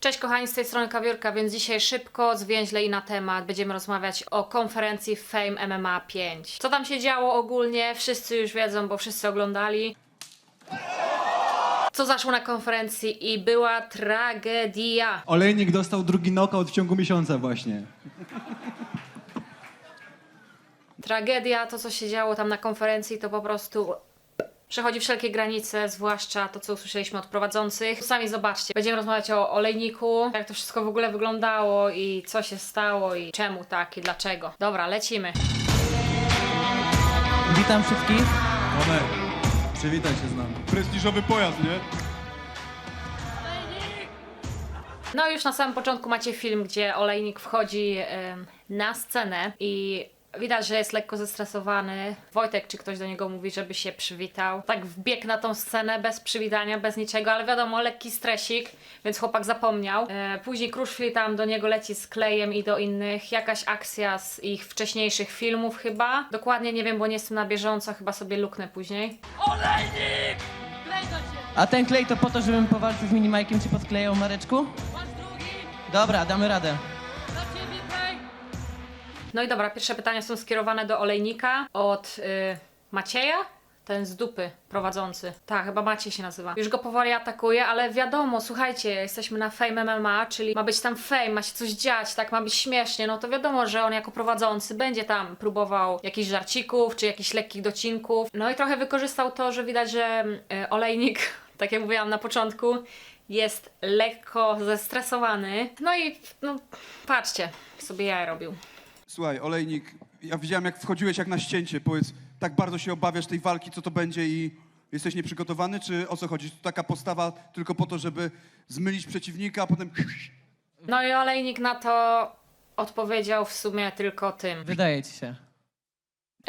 Cześć kochani, z tej strony Kawiórka, więc dzisiaj szybko, zwięźle i na temat będziemy rozmawiać o konferencji Fame MMA 5. Co tam się działo ogólnie, wszyscy już wiedzą, bo wszyscy oglądali. Co zaszło na konferencji i była tragedia. Olejnik dostał drugi knockout w ciągu miesiąca właśnie. Tragedia, to co się działo tam na konferencji, to po prostu przechodzi wszelkie granice, zwłaszcza to, co usłyszeliśmy od prowadzących. Sami zobaczcie, będziemy rozmawiać o olejniku, jak to wszystko w ogóle wyglądało i co się stało i czemu tak i dlaczego. Dobra, lecimy. Witam wszystkich. Tomek, przywitaj się z nami. Prestiżowy pojazd, nie? No już na samym początku macie film, gdzie olejnik wchodzi na scenę i widać, że jest lekko zestresowany. Wojtek czy ktoś do niego mówi, żeby się przywitał. Tak wbiegł na tą scenę bez przywitania, bez niczego, ale wiadomo, lekki stresik, więc chłopak zapomniał. E, później Kruszwil tam do niego leci z klejem i do innych. Jakaś akcja z ich wcześniejszych filmów chyba. Dokładnie nie wiem, bo nie jestem na bieżąco, chyba sobie luknę później. A ten klej to po to, żebym powalczył z minimajkiem czy podklejał Mareczku? Dobra, damy radę. No i dobra, pierwsze pytania są skierowane do olejnika od y, Macieja. Ten z dupy prowadzący. Tak, chyba Maciej się nazywa. Już go powoli atakuje, ale wiadomo, słuchajcie, jesteśmy na Fame MMA, czyli ma być tam fame, ma się coś dziać, tak, ma być śmiesznie. No to wiadomo, że on jako prowadzący będzie tam próbował jakichś żarcików, czy jakichś lekkich docinków. No i trochę wykorzystał to, że widać, że y, olejnik, tak jak mówiłam na początku, jest lekko zestresowany. No i no, patrzcie, sobie jaja robił. Słuchaj, Olejnik, ja widziałem jak wchodziłeś jak na ścięcie. Powiedz, tak bardzo się obawiasz tej walki, co to będzie i jesteś nieprzygotowany, czy o co chodzi? To taka postawa tylko po to, żeby zmylić przeciwnika, a potem... No i olejnik na to odpowiedział w sumie tylko tym. Wydaje ci się.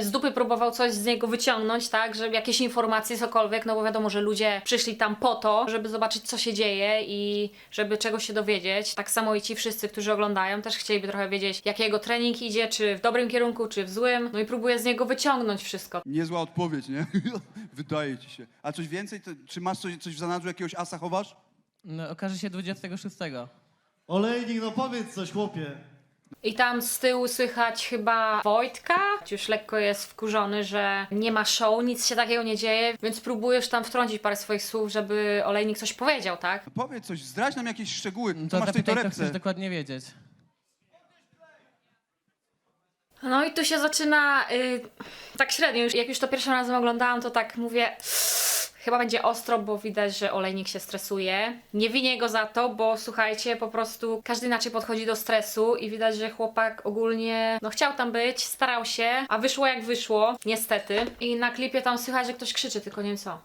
Z dupy próbował coś z niego wyciągnąć, tak, żeby jakieś informacje, cokolwiek, no bo wiadomo, że ludzie przyszli tam po to, żeby zobaczyć, co się dzieje i żeby czegoś się dowiedzieć. Tak samo i ci wszyscy, którzy oglądają, też chcieliby trochę wiedzieć, jak jego trening idzie, czy w dobrym kierunku, czy w złym. No i próbuje z niego wyciągnąć wszystko. Niezła odpowiedź, nie? Wydaje ci się. A coś więcej? To, czy masz coś, coś w zanadrzu, jakiegoś asa chowasz? No, okaże się 26. Olejnik, no powiedz coś, chłopie. I tam z tyłu słychać chyba Wojtka, już lekko jest wkurzony, że nie ma show, nic się takiego nie dzieje, więc próbujesz tam wtrącić parę swoich słów, żeby olejnik coś powiedział, tak? Powiedz coś, zdradź nam jakieś szczegóły, No co to masz w tej zapytaj, co chcesz dokładnie wiedzieć. No i tu się zaczyna y, tak średnio. Już, jak już to pierwszym razem oglądałam, to tak mówię. Chyba będzie ostro, bo widać, że olejnik się stresuje. Nie winię go za to, bo słuchajcie, po prostu każdy inaczej podchodzi do stresu i widać, że chłopak ogólnie no chciał tam być, starał się, a wyszło jak wyszło, niestety. I na klipie tam słychać, że ktoś krzyczy, tylko nie wiem co.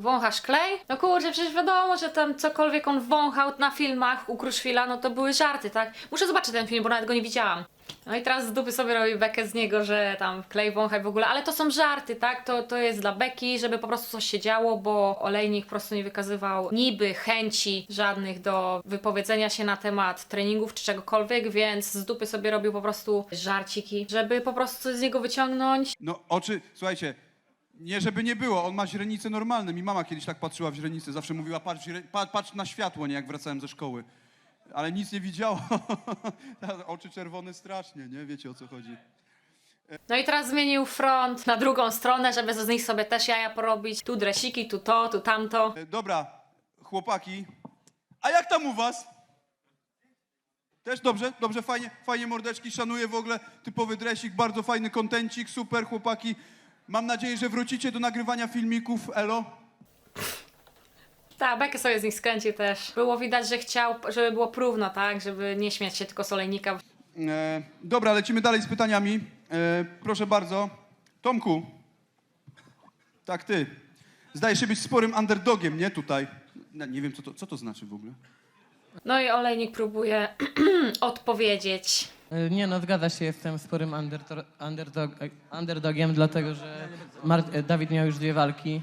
Wąchasz klej? No kurczę, przecież wiadomo, że tam cokolwiek on wąchał na filmach u Kruszwila, no to były żarty, tak? Muszę zobaczyć ten film, bo nawet go nie widziałam. No i teraz z dupy sobie robi bekę z niego, że tam klej wąchaj w ogóle, ale to są żarty, tak? To, to jest dla beki, żeby po prostu coś się działo, bo olejnik po prostu nie wykazywał niby chęci żadnych do wypowiedzenia się na temat treningów czy czegokolwiek, więc z dupy sobie robił po prostu żarciki, żeby po prostu coś z niego wyciągnąć. No oczy, słuchajcie, nie żeby nie było, on ma źrenice normalne. Mi mama kiedyś tak patrzyła w źrenice, zawsze mówiła, patrz, patrz na światło, nie, jak wracałem ze szkoły. Ale nic nie widziała. Oczy czerwone strasznie, nie? Wiecie o co chodzi. No i teraz zmienił front na drugą stronę, żeby z nich sobie też jaja porobić. Tu dresiki, tu to, tu tamto. E, Dobra, chłopaki. A jak tam u was? Też dobrze, dobrze, fajnie, fajnie mordeczki, szanuję w ogóle, typowy dresik, bardzo fajny kontencik, super chłopaki. Mam nadzieję, że wrócicie do nagrywania filmików, elo. Tak, bekę sobie z nich skręcił też. Było widać, że chciał, żeby było próżno, tak? Żeby nie śmiać się tylko z olejnika. E, dobra, lecimy dalej z pytaniami. E, proszę bardzo. Tomku. Tak, ty. Zdajesz się być sporym underdogiem, nie? Tutaj. No, nie wiem, co to, co to znaczy w ogóle. No i olejnik próbuje odpowiedzieć. Y, Nie no, zgadza się, jestem sporym underdog, underdog, underdogiem, dlatego że Mar- y, Dawid miał już dwie walki.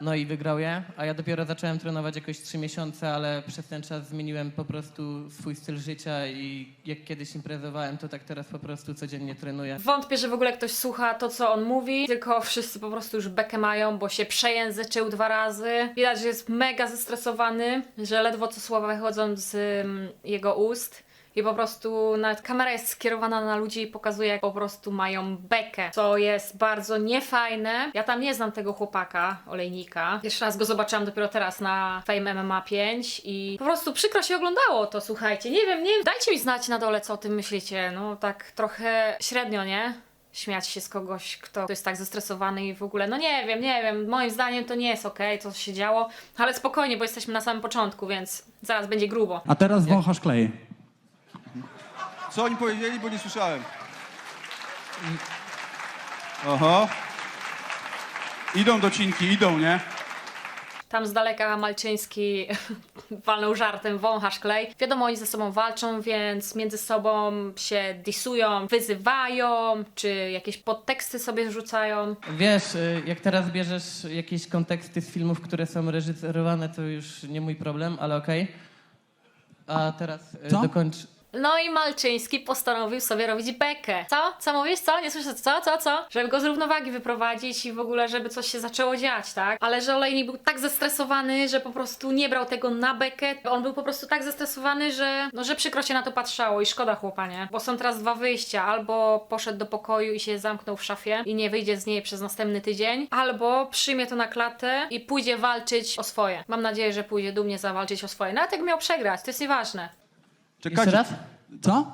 No i wygrał je, a ja dopiero zacząłem trenować jakoś 3 miesiące, ale przez ten czas zmieniłem po prostu swój styl życia i jak kiedyś imprezowałem, to tak teraz po prostu codziennie trenuję. Wątpię, że w ogóle ktoś słucha to, co on mówi, tylko wszyscy po prostu już bekę mają, bo się przejęzyczył dwa razy. Widać, że jest mega zestresowany, że ledwo co słowa wychodzą z mm, jego ust. I po prostu nawet kamera jest skierowana na ludzi i pokazuje, jak po prostu mają bekę, co jest bardzo niefajne. Ja tam nie znam tego chłopaka, olejnika. Jeszcze raz go zobaczyłam dopiero teraz na Fame MMA 5 i po prostu przykro się oglądało to, słuchajcie. Nie wiem, nie wiem, dajcie mi znać na dole, co o tym myślicie. No tak trochę średnio, nie? śmiać się z kogoś, kto jest tak zestresowany i w ogóle, no nie wiem, nie wiem, moim zdaniem to nie jest okej, co się działo, ale spokojnie, bo jesteśmy na samym początku, więc zaraz będzie grubo. A teraz wąchasz klej. Co oni powiedzieli, bo nie słyszałem. Oho. Idą docinki, idą, nie? Tam z daleka Malczyński walnął żartem, wąchasz klej. Wiadomo, oni ze sobą walczą, więc między sobą się disują, wyzywają, czy jakieś podteksty sobie rzucają. Wiesz, y, jak teraz bierzesz jakieś konteksty z filmów, które są reżyserowane, to już nie mój problem, ale okej. A teraz y, Co? dokończ. No i Malczyński postanowił sobie robić bekę. Co? Co mówisz? Co? Nie słyszę, co? Co? Co? Żeby go z równowagi wyprowadzić i w ogóle, żeby coś się zaczęło dziać, tak? Ale że Olejnik był tak zestresowany, że po prostu nie brał tego na bekę. On był po prostu tak zestresowany, że no, że przykro się na to patrzało i szkoda chłopa, nie? Bo są teraz dwa wyjścia. Albo poszedł do pokoju i się zamknął w szafie i nie wyjdzie z niej przez następny tydzień, albo przyjmie to na klatę i pójdzie walczyć o swoje. Mam nadzieję, że pójdzie dumnie zawalczyć o swoje. Nawet jak miał przegrać, to jest nieważne. Jeszcze raz? Co?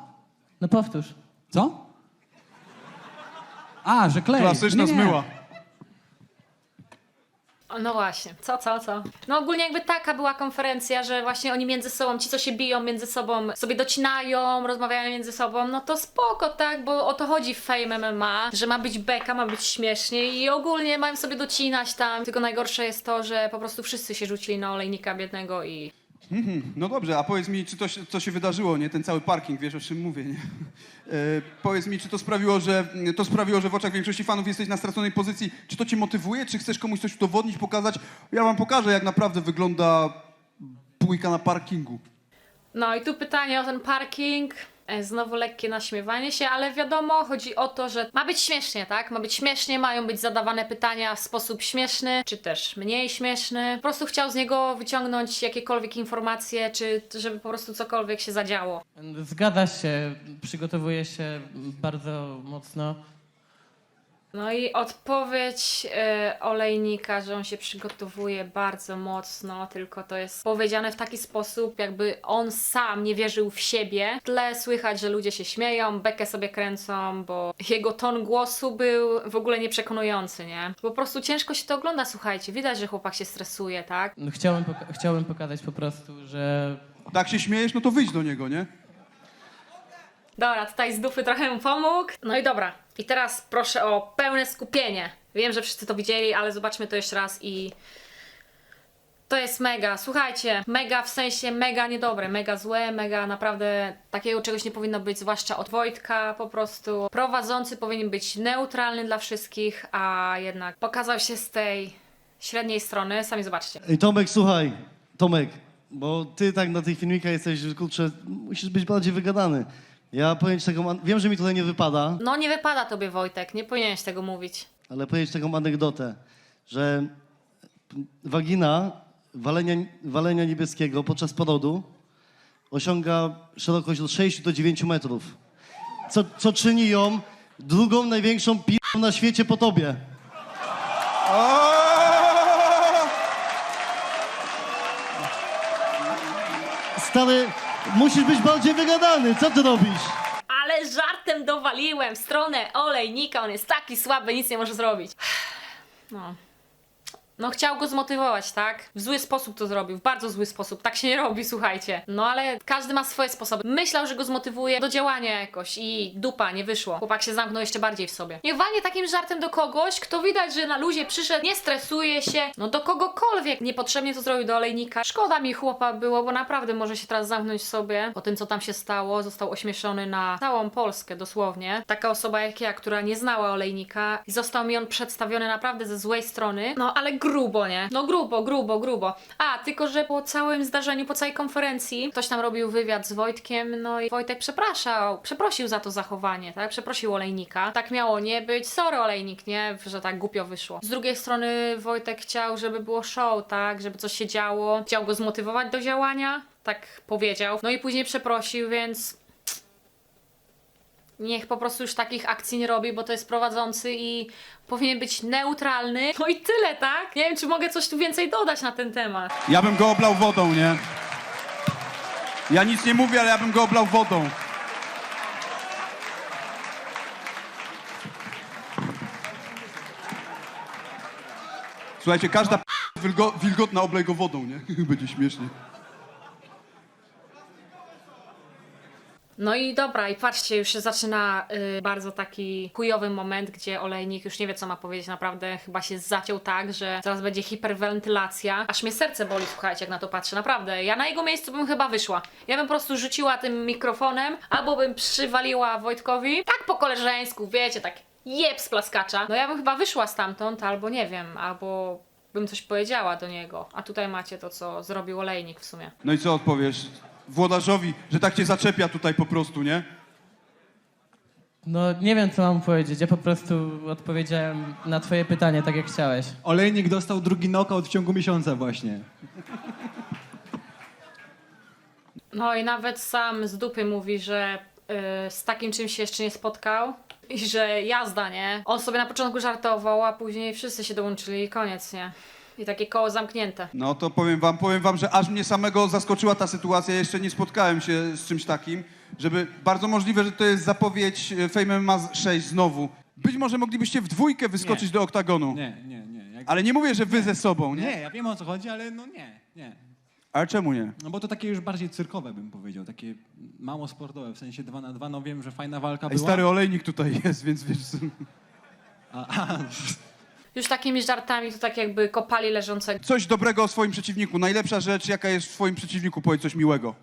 No powtórz. Co? A, że klej. Klasyczna Nie, nie. zmyła. O, No właśnie, co, co, co? No ogólnie jakby taka była konferencja, że właśnie oni między sobą, ci co się biją między sobą, sobie docinają, rozmawiają między sobą, no to spoko, tak, bo o to chodzi w Fame MMA, że ma być beka, ma być śmiesznie i ogólnie mają sobie docinać tam, tylko najgorsze jest to, że po prostu wszyscy się rzucili na olejnika biednego i No dobrze, a powiedz mi, czy to, co się wydarzyło, nie? Ten cały parking, wiesz o czym mówię, nie? E, powiedz mi, czy to sprawiło, że to sprawiło, że w oczach większości fanów jesteś na straconej pozycji? Czy to cię motywuje? Czy chcesz komuś coś udowodnić, pokazać? Ja wam pokażę, jak naprawdę wygląda bójka na parkingu. No i tu pytanie o ten parking. E, Znowu lekkie naśmiewanie się, ale wiadomo, chodzi o to, że ma być śmiesznie, tak? Ma być śmiesznie, mają być zadawane pytania w sposób śmieszny, czy też mniej śmieszny. Po prostu chciał z niego wyciągnąć jakiekolwiek informacje, czy żeby po prostu cokolwiek się zadziało. Zgadza się, przygotowuję się bardzo mocno. No i odpowiedź e, olejnika, że on się przygotowuje bardzo mocno, tylko to jest powiedziane w taki sposób, jakby on sam nie wierzył w siebie. W tle słychać, że ludzie się śmieją, bekę sobie kręcą, bo jego ton głosu był w ogóle nieprzekonujący, nie? Po prostu ciężko się to ogląda, słuchajcie. Widać, że chłopak się stresuje, tak? No, chciałem, poka- chciałem pokazać po prostu, że Tak się śmiejesz, no to wyjdź do niego, nie? Dobra, tutaj z dupy trochę mu pomógł. No i dobra. I teraz proszę o pełne skupienie. Wiem, że wszyscy to widzieli, ale zobaczmy to jeszcze raz i... To jest mega, słuchajcie, mega w sensie mega niedobre, mega złe, mega naprawdę takiego czegoś nie powinno być, zwłaszcza od Wojtka po prostu. Prowadzący powinien być neutralny dla wszystkich, a jednak pokazał się z tej średniej strony, sami zobaczcie. Ej, Tomek, słuchaj, Tomek, bo ty tak na tych filmikach jesteś, kurczę, musisz być bardziej wygadany. Ja powiem ci taką, an- wiem, że mi tutaj nie wypada, No nie wypada tobie Wojtek, nie powinieneś tego mówić. ale powiem ci taką anegdotę, że wagina walenia, walenia niebieskiego podczas porodu osiąga szerokość od 6 do 9 metrów, co, co czyni ją drugą największą p***ą na świecie po tobie. O! Stary, musisz być bardziej wygadany, co ty robisz? Ale żartem dowaliłem w stronę olejnika, on jest taki słaby, nic nie może zrobić. No. No chciał go zmotywować, tak? W zły sposób to zrobił, w bardzo zły sposób. Tak się nie robi, słuchajcie. No ale każdy ma swoje sposoby. Myślał, że go zmotywuje do działania jakoś i dupa, nie wyszło. Chłopak się zamknął jeszcze bardziej w sobie. Niech walnie takim żartem do kogoś, kto widać, że na luzie przyszedł, nie stresuje się, no do kogokolwiek. Niepotrzebnie to zrobił do olejnika. Szkoda mi chłopa było, bo naprawdę może się teraz zamknąć w sobie. Po tym, co tam się stało, został ośmieszony na całą Polskę dosłownie. Taka osoba jak ja, która nie znała olejnika i został mi on przedstawiony naprawdę ze złej strony. No ale grubo, nie? No grubo, grubo, grubo. A, tylko że po całym zdarzeniu, po całej konferencji, ktoś tam robił wywiad z Wojtkiem, no i Wojtek przepraszał, przeprosił za to zachowanie, tak? Przeprosił Olejnika. Tak miało nie być, sorry Olejnik, nie? Że tak głupio wyszło. Z drugiej strony Wojtek chciał, żeby było show, tak? Żeby coś się działo. Chciał go zmotywować do działania, tak powiedział. No i później przeprosił, więc Niech po prostu już takich akcji nie robi, bo to jest prowadzący i powinien być neutralny. No i tyle, tak? Nie wiem, czy mogę coś tu więcej dodać na ten temat. Ja bym go oblał wodą, nie? Ja nic nie mówię, ale ja bym go oblał wodą. Słuchajcie, każda p- wilgo, wilgotna oblej go wodą, nie? Będzie śmiesznie. No i dobra, i patrzcie, już się zaczyna y, bardzo taki chujowy moment, gdzie olejnik już nie wie, co ma powiedzieć. Naprawdę chyba się zaciął tak, że zaraz będzie hiperwentylacja. Aż mnie serce boli, słuchajcie, jak na to patrzę. Naprawdę, ja na jego miejscu bym chyba wyszła. Ja bym po prostu rzuciła tym mikrofonem, albo bym przywaliła Wojtkowi, tak po koleżeńsku, wiecie, tak jeb z plaskacza. No ja bym chyba wyszła stamtąd, albo nie wiem, albo bym coś powiedziała do niego. A tutaj macie to, co zrobił olejnik w sumie. No i co odpowiesz włodarzowi, że tak cię zaczepia tutaj po prostu, nie? No nie wiem, co mam powiedzieć. Ja po prostu odpowiedziałem na twoje pytanie, tak jak chciałeś. Olejnik dostał drugi knockout w ciągu miesiąca właśnie. No i nawet sam z dupy mówi, że y, z takim czymś się jeszcze nie spotkał i że jazda, nie? On sobie na początku żartował, a później wszyscy się dołączyli i koniec, nie? I takie koło zamknięte. No to powiem wam, powiem wam, że aż mnie samego zaskoczyła ta sytuacja. Jeszcze nie spotkałem się z czymś takim, żeby bardzo możliwe, że to jest zapowiedź e, Fame MMA 6 znowu. Być może moglibyście w dwójkę wyskoczyć Nie. do oktagonu. Nie, nie, nie. Jak... Ale nie mówię, że wy ze sobą, nie? Nie, ja wiem o co chodzi, ale no nie, nie. Ale czemu nie? No bo to takie już bardziej cyrkowe bym powiedział, takie mało sportowe, w sensie dwa na dwa, no wiem, że fajna walka Ej, była. stary olejnik tutaj jest, więc wiesz... A, a, Już takimi żartami to tak jakby kopali leżącego. Coś dobrego o swoim przeciwniku. Najlepsza rzecz, jaka jest w twoim przeciwniku, powiedz coś miłego.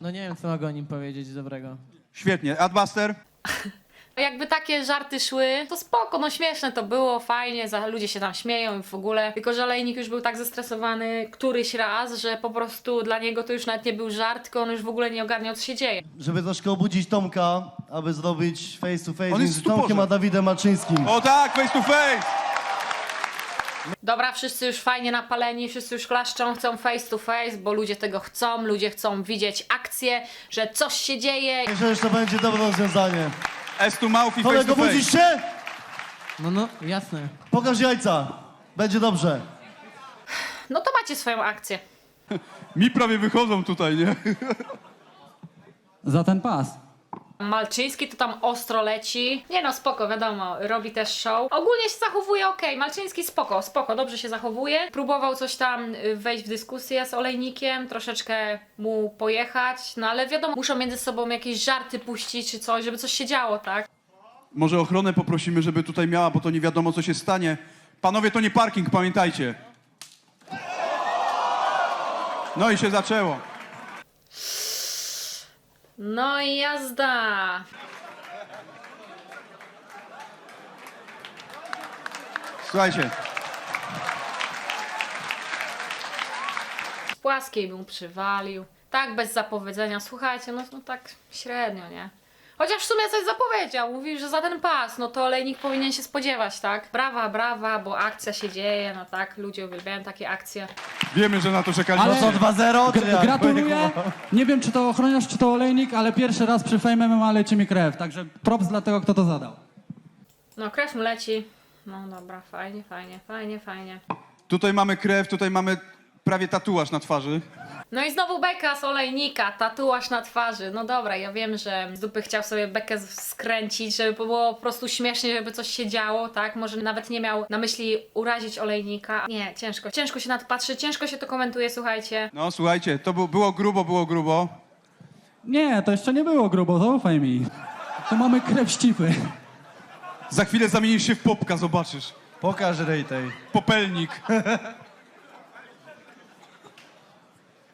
No nie wiem, co mogę o nim powiedzieć dobrego. Świetnie. Adbuster? Jakby takie żarty szły, to spoko, no śmieszne to było, fajnie, za, ludzie się tam śmieją i w ogóle. Tylko, że Olejnik już był tak zestresowany któryś raz, że po prostu dla niego to już nawet nie był żart, tylko on już w ogóle nie ogarniał, co się dzieje. Żeby troszkę obudzić Tomka, aby zrobić face to face On jest w między stuporze. Tomkiem a Dawidem Maczyńskim. O tak, face to face! Dobra, wszyscy już fajnie napaleni, wszyscy już klaszczą, chcą face to face, bo ludzie tego chcą, ludzie chcą widzieć akcję, że coś się dzieje. Myślę, że to będzie dobre rozwiązanie. S to mouth i face to face. się? No, no, jasne. Pokaż jajca. Będzie dobrze. No to macie swoją akcję. Mi prawie wychodzą tutaj, nie? za ten pas. Malczyński to tam ostro leci. Nie no, spoko, wiadomo, robi też show. Ogólnie się zachowuje ok, Malczyński spoko, spoko, dobrze się zachowuje. Próbował coś tam y, wejść w dyskusję z Olejnikiem, troszeczkę mu pojechać, no ale wiadomo, muszą między sobą jakieś żarty puścić czy coś, żeby coś się działo, tak? Może ochronę poprosimy, żeby tutaj miała, bo to nie wiadomo, co się stanie. Panowie, to nie parking, pamiętajcie. No i się zaczęło. No i jazda! Słuchajcie, Z płaskiej bym przywalił. Tak bez zapowiedzenia. Słuchajcie, no, no tak średnio, nie? Chociaż w sumie coś zapowiedział. Mówił, że za ten pas, no to olejnik powinien się spodziewać, tak? Brawa, brawa, bo akcja się dzieje, no tak, ludzie uwielbiają takie akcje. wiemy, że na to czekaliście. Ale- To 2-0, czy Gra- jak? gratuluję. Nie wiem, czy to ochroniarz, czy to olejnik, ale pierwszy raz przy Fame MMA leci mi krew, także props dla tego, kto to zadał. No, krew mu leci. No dobra, fajnie, fajnie, fajnie, fajnie. Tutaj mamy krew, tutaj mamy prawie tatuaż na twarzy. No i znowu beka z olejnika, tatuaż na twarzy. No dobra, ja wiem, że z dupy chciał sobie bekę skręcić, żeby było po prostu śmiesznie, żeby coś się działo, tak? Może nawet nie miał na myśli urazić olejnika. Nie, ciężko. Ciężko się na to patrzy, ciężko się to komentuje, słuchajcie. No słuchajcie, to bu- było grubo, było grubo. Nie, to jeszcze nie było grubo, zaufaj mi. Tu mamy krew ścipy. Za chwilę zamienisz się w popka, zobaczysz. Pokaż rej tej. Popelnik.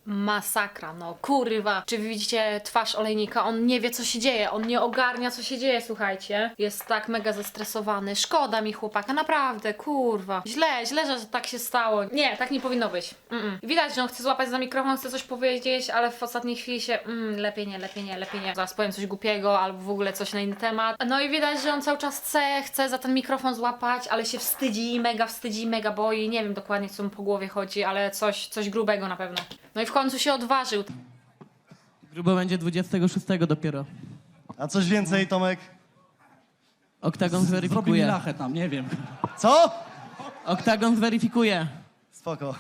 masakra, no kurwa. Czy widzicie twarz olejnika? On nie wie, co się dzieje, on nie ogarnia, co się dzieje, słuchajcie. Jest tak mega zestresowany. Szkoda mi chłopaka, naprawdę, kurwa. Źle, źle, że tak się stało. Nie, tak nie powinno być. Mm-mm. Widać, że on chce złapać za mikrofon, chce coś powiedzieć, ale w ostatniej chwili się, mm, lepiej nie, lepiej nie, lepiej nie. Zaraz powiem coś głupiego albo w ogóle coś na inny temat. No i widać, że on cały czas chce, chce za ten mikrofon złapać, ale się wstydzi, mega wstydzi, mega boi. Nie wiem dokładnie, co mu po głowie chodzi, ale coś, coś grubego na pewno. No i w końcu się odważył. Grubo będzie 26 dopiero. A coś więcej, Tomek? Oktagon zweryfikuje. lachę tam, nie wiem. Co? Oktagon zweryfikuje. Spoko.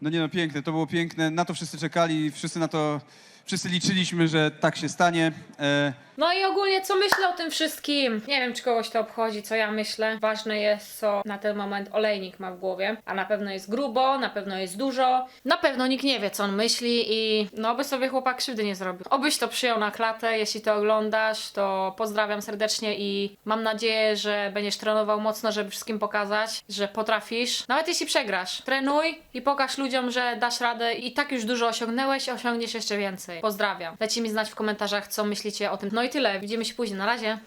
No nie no, piękne, to było piękne. Na to wszyscy czekali, wszyscy na to, wszyscy liczyliśmy, że tak się stanie. E, No i ogólnie, co myślę o tym wszystkim? Nie wiem, czy kogoś to obchodzi, co ja myślę. Ważne jest, co na ten moment olejnik ma w głowie. A na pewno jest grubo, na pewno jest dużo. Na pewno nikt nie wie, co on myśli i no, by sobie chłopak krzywdy nie zrobił. Obyś to przyjął na klatę, jeśli to oglądasz, to pozdrawiam serdecznie i mam nadzieję, że będziesz trenował mocno, żeby wszystkim pokazać, że potrafisz. Nawet jeśli przegrasz, trenuj i pokaż ludziom, że dasz radę i tak już dużo osiągnęłeś, osiągniesz jeszcze więcej. Pozdrawiam. Dajcie mi znać w komentarzach, co myślicie o tym. No i tyle. Widzimy się później. Na razie.